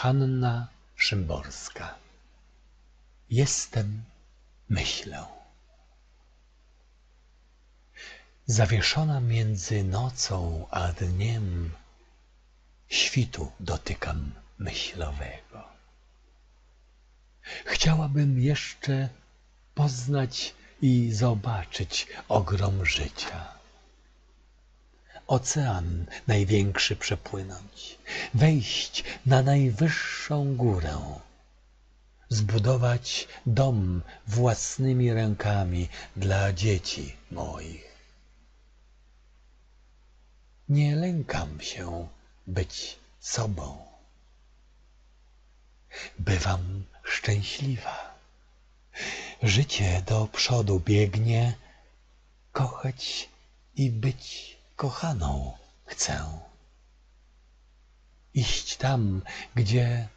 Hanna Szymborska Jestem, myślę. Zawieszona między nocą a dniem, Świtu dotykam myślowego. Chciałabym jeszcze poznać i zobaczyć ogrom życia. Ocean największy przepłynąć, wejść na najwyższą górę, zbudować dom własnymi rękami dla dzieci moich. Nie lękam się być sobą. Bywam szczęśliwa. Życie do przodu biegnie, kochać i być kochaną chcę. Iść tam, gdzie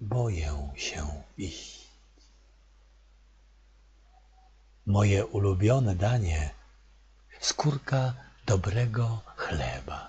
boję się iść. Moje ulubione danie skórka dobrego chleba.